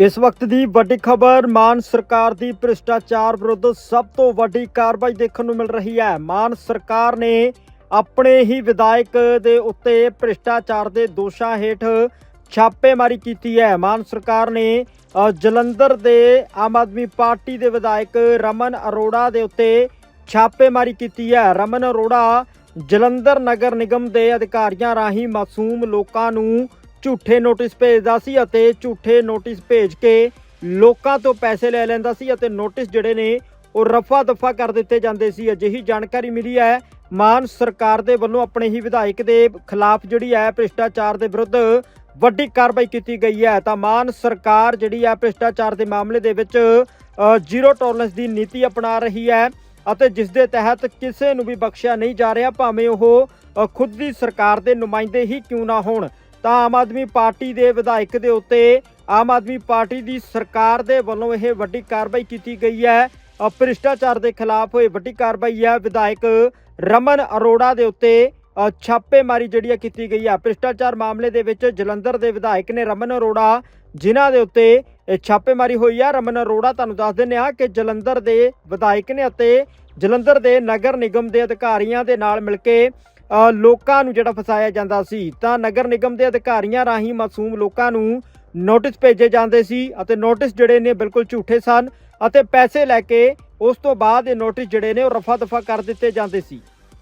ਇਸ ਵਕਤ ਦੀ ਵੱਡੀ ਖਬਰ, ਮਾਨ ਸਰਕਾਰ ਦੀ ਭ੍ਰਿਸ਼ਟਾਚਾਰ ਵਿਰੁੱਧ ਸਭ ਤੋਂ ਵੱਡੀ ਕਾਰਵਾਈ ਦੇਖਣ ਨੂੰ ਮਿਲ ਰਹੀ ਹੈ। ਮਾਨ ਸਰਕਾਰ ਨੇ ਆਪਣੇ ਹੀ ਵਿਧਾਇਕ ਦੇ ਉੱਤੇ ਭ੍ਰਿਸ਼ਟਾਚਾਰ ਦੇ ਦੋਸ਼ਾਂ ਹੇਠ ਛਾਪੇਮਾਰੀ ਕੀਤੀ ਹੈ। ਮਾਨ ਸਰਕਾਰ ਨੇ ਜਲੰਧਰ ਦੇ ਆਮ ਆਦਮੀ ਪਾਰਟੀ ਦੇ ਵਿਧਾਇਕ ਰਮਨ ਅਰੋੜਾ ਦੇ ਉੱਤੇ ਛਾਪੇਮਾਰੀ ਕੀਤੀ ਹੈ। ਰਮਨ ਅਰੋੜਾ ਜਲੰਧਰ ਨਗਰ ਨਿਗਮ ਦੇ ਅਧਿਕਾਰੀਆਂ ਰਾਹੀਂ ਮਾਸੂਮ ਲੋਕਾਂ ਨੂੰ ਝੂਠੇ ਨੋਟਿਸ ਭੇਜਦਾ ਸੀ ਅਤੇ ਝੂਠੇ ਨੋਟਿਸ ਭੇਜ ਕੇ ਲੋਕਾਂ ਤੋਂ ਪੈਸੇ ਲੈ ਲੈਂਦਾ ਸੀ ਅਤੇ ਨੋਟਿਸ ਜਿਹੜੇ ਨੇ ਉਹ ਰਫਾ ਦਫਾ ਕਰ ਦਿੱਤੇ ਜਾਂਦੇ ਸੀ। ਅਜਿਹੀ ਜਾਣਕਾਰੀ ਮਿਲੀ ਹੈ, ਮਾਨ ਸਰਕਾਰ ਦੇ ਵੱਲੋਂ ਆਪਣੇ ਹੀ ਵਿਧਾਇਕ ਦੇ ਖਿਲਾਫ ਜਿਹੜੀ ਹੈ ਭ੍ਰਿਸ਼ਟਾਚਾਰ ਦੇ ਵਿਰੁੱਧ ਵੱਡੀ ਕਾਰਵਾਈ ਕੀਤੀ ਗਈ ਹੈ। ਤਾਂ ਮਾਨ ਸਰਕਾਰ ਜਿਹੜੀ ਹੈ ਭ੍ਰਿਸ਼ਟਾਚਾਰ ਦੇ ਮਾਮਲੇ ਦੇ ਵਿੱਚ ਜ਼ੀਰੋ ਟੋਲਰੈਂਸ ਦੀ ਨੀਤੀ ਅਪਣਾ ਰਹੀ ਹੈ ਅਤੇ ਜਿਸ ਦੇ ਤਹਿਤ ਕਿਸੇ ਨੂੰ ਵੀ ਬਖਸ਼ਿਆ ਨਹੀਂ ਜਾ ਰਿਹਾ, ਭਾਵੇਂ ਉਹ ਖੁਦ ਦੀ ਸਰਕਾਰ ਦੇ ਨੁਮਾਇੰਦੇ ਹੀ ਕਿਉਂ ਨਾ ਹੋਣ। ਤਾਂ ਆਮ ਆਦਮੀ ਪਾਰਟੀ ਦੇ ਵਿਧਾਇਕ ਦੇ ਉੱਤੇ ਆਮ ਆਦਮੀ ਪਾਰਟੀ ਦੀ ਸਰਕਾਰ ਦੇ ਵੱਲੋਂ ਇਹ ਵੱਡੀ ਕਾਰਵਾਈ ਕੀਤੀ ਗਈ ਹੈ। ਭ੍ਰਿਸ਼ਟਾਚਾਰ ਦੇ ਖਿਲਾਫ ਹੋਈ ਵੱਡੀ ਕਾਰਵਾਈ ਹੈ। ਵਿਧਾਇਕ ਰਮਨ ਅਰੋੜਾ ਦੇ ਉੱਤੇ ਛਾਪੇਮਾਰੀ ਜਿਹੜੀ ਹੈ ਕੀਤੀ ਗਈ ਹੈ। ਭ੍ਰਿਸ਼ਟਾਚਾਰ ਮਾਮਲੇ ਦੇ ਵਿੱਚ ਜਲੰਧਰ ਦੇ ਵਿਧਾਇਕ ਨੇ ਰਮਨ ਅਰੋੜਾ ਜਿਨ੍ਹਾਂ ਦੇ ਉੱਤੇ ਇਹ ਛਾਪੇਮਾਰੀ ਹੋਈ ਹੈ। ਰਮਨ ਅਰੋੜਾ ਤੁਹਾਨੂੰ ਦੱਸ ਦਿੰਦੇ ਹਾਂ ਕਿ ਜਲੰਧਰ ਦੇ ਵਿਧਾਇਕ ਨੇ ਅਤੇ ਜਲੰਧਰ ਦੇ ਨਗਰ ਨਿਗਮ ਦੇ ਅਧਿਕਾਰੀਆਂ ਦੇ ਨਾਲ ਮਿਲ ਕੇ ਲੋਕਾਂ ਨੂੰ ਜਿਹੜਾ ਫਸਾਇਆ ਜਾਂਦਾ ਸੀ, ਤਾਂ ਨਗਰ ਨਿਗਮ ਦੇ ਅਧਿਕਾਰੀਆਂ ਰਾਹੀਂ ਮਾਸੂਮ ਲੋਕਾਂ ਨੂੰ ਨੋਟਿਸ ਭੇਜੇ ਜਾਂਦੇ ਸੀ ਅਤੇ ਨੋਟਿਸ ਜਿਹੜੇ ਨੇ ਬਿਲਕੁਲ ਝੂਠੇ ਸਨ ਅਤੇ ਪੈਸੇ ਲੈ ਕੇ ਉਸ ਤੋਂ ਬਾਅਦ ਇਹ ਨੋਟਿਸ ਜਿਹੜੇ ਨੇ ਉਹ ਰਫਾ ਦਫਾ ਕਰ ਦਿੱਤੇ ਜਾਂਦੇ ਸੀ।